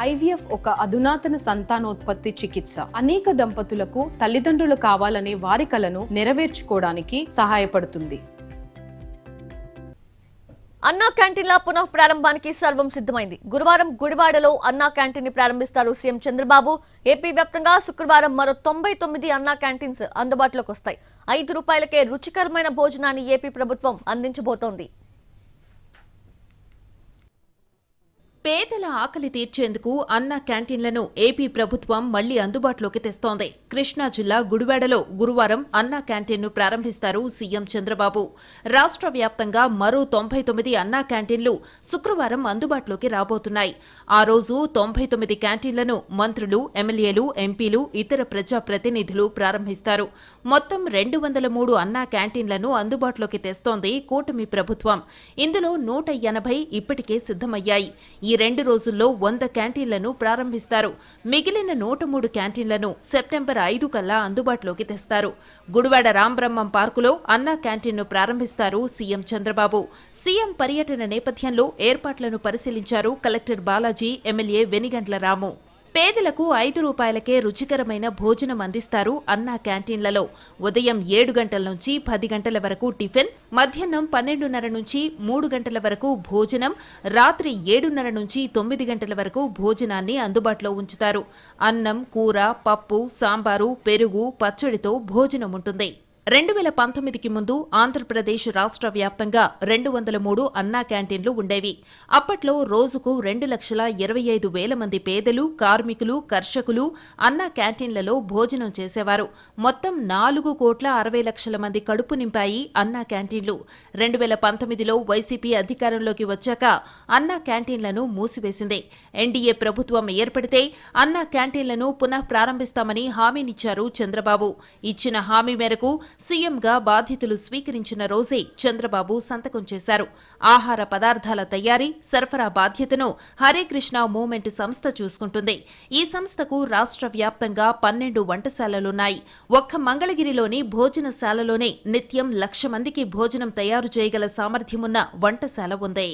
IVF ఒక అధునాతన సంతానోత్పత్తి చికిత్స. అనేక దంపతులకు తల్లిదండ్రులు కావాలనే వారి కలను నెరవేర్చుకోవడానికి సహాయపడుతుంది. అన్నా క్యాంటీన్ల పునః ప్రారంభానికి సర్వం సిద్ధమైంది. గురువారం గుడివాడలో అన్నా క్యాంటీన్ని ప్రారంభిస్తారు సీఎం చంద్రబాబు. ఏపీ వ్యాప్తంగా శుక్రవారం మరో తొంభై తొమ్మిది అన్నా క్యాంటీన్స్ అందుబాటులోకి వస్తాయి. ఐదు రూపాయలకే రుచికరమైన భోజనాన్ని ఏపీ ప్రభుత్వం అందించబోతోంది. పేదల ఆకలి తీర్చేందుకు అన్న క్యాంటీన్లను ఏపీ ప్రభుత్వం మళ్ళీ అందుబాటులోకి తెస్తోంది. కృష్ణా జిల్లా గుడివాడలో గురువారం అన్న క్యాంటీన్ను ప్రారంభిస్తారు సీఎం చంద్రబాబు. రాష్ట్ర వ్యాప్తంగా మరో తొంభై తొమ్మిది అన్నా క్యాంటీన్లు శుక్రవారం అందుబాటులోకి రాబోతున్నాయి. ఆ రోజు తొంభై తొమ్మిది క్యాంటీన్లను మంత్రులు ఎమ్మెల్యేలు ఎంపీలు ఇతర ప్రజా ప్రతినిధులు ప్రారంభిస్తారు. మొత్తం రెండు వందల మూడు అన్నా క్యాంటీన్లను అందుబాటులోకి తెస్తోంది కూటమి ప్రభుత్వం. ఇందులో నూట ఎనభై ఇప్పటికే సిద్ధమయ్యాయి. ఈ రెండు రోజుల్లో వంద క్యాంటీన్లను ప్రారంభిస్తారు. మిగిలిన నూట మూడు క్యాంటీన్లను సెప్టెంబర్ ఐదు కల్లా అందుబాటులోకి తెస్తారు. గుడివాడ రాంబ్రహ్మం పార్కులో అన్నా క్యాంటీన్ను ప్రారంభిస్తారు సీఎం చంద్రబాబు. సీఎం పర్యటన నేపథ్యంలో ఏర్పాట్లను పరిశీలించారు కలెక్టర్ బాలాజీ ఎమ్మెల్యే వెనిగండ్ల రాము. పేదలకు ఐదు రూపాయలకే రుచికరమైన భోజనం అందిస్తారు అన్నా క్యాంటీన్లలో. ఉదయం ఏడు గంటల నుంచి పది గంటల వరకు టిఫిన్ మధ్యాహ్నం పన్నెండున్నర నుంచి మూడు గంటల వరకు భోజనం రాత్రి ఏడున్నర నుంచి తొమ్మిది గంటల వరకు భోజనాన్ని అందుబాటులో ఉంచుతారు. అన్నం కూర పప్పు సాంబారు పెరుగు పచ్చడితో భోజనం ఉంటుంది. రెండు వేల పంతొమ్మిదికి ముందు ఆంధ్రప్రదేశ్ రాష్ట్ర వ్యాప్తంగా రెండు వందల మూడు అన్నా క్యాంటీన్లు ఉండేవి. అప్పట్లో రోజుకు రెండు లక్షల ఇరవై ఐదు వేల మంది పేదలు కార్మికులు కర్షకులు అన్నా క్యాంటీన్లలో భోజనం చేసేవారు. మొత్తం నాలుగు కోట్ల అరవై లక్షల మంది కడుపు నింపాయి అన్నా క్యాంటీన్లు. రెండు వేల పంతొమ్మిదిలో వైసీపీ అధికారంలోకి వచ్చాక అన్నా క్యాంటీన్లను మూసివేసింది. ఎన్డీఏ ప్రభుత్వం ఏర్పడితే అన్నా క్యాంటీన్లను పునః ప్రారంభిస్తామని హామీనిచ్చారు చంద్రబాబు. ఇచ్చిన హామీ మేరకు సీఎంగా బాధ్యతలు స్వీకరించిన రోజే చంద్రబాబు సంతకం చేశారు. ఆహార పదార్థాల తయారీ సరఫరా బాధ్యతను హరే కృష్ణ మూవ్మెంట్ సంస్థ చూసుకుంటుంది. ఈ సంస్థకు రాష్ట్ర వ్యాప్తంగా పన్నెండు వంటశాలలున్నాయి. ఒక్క మంగళగిరిలోని భోజనశాలలోనే నిత్యం లక్ష మందికి భోజనం తయారు చేయగల సామర్థ్యమున్న వంటశాల ఉంది.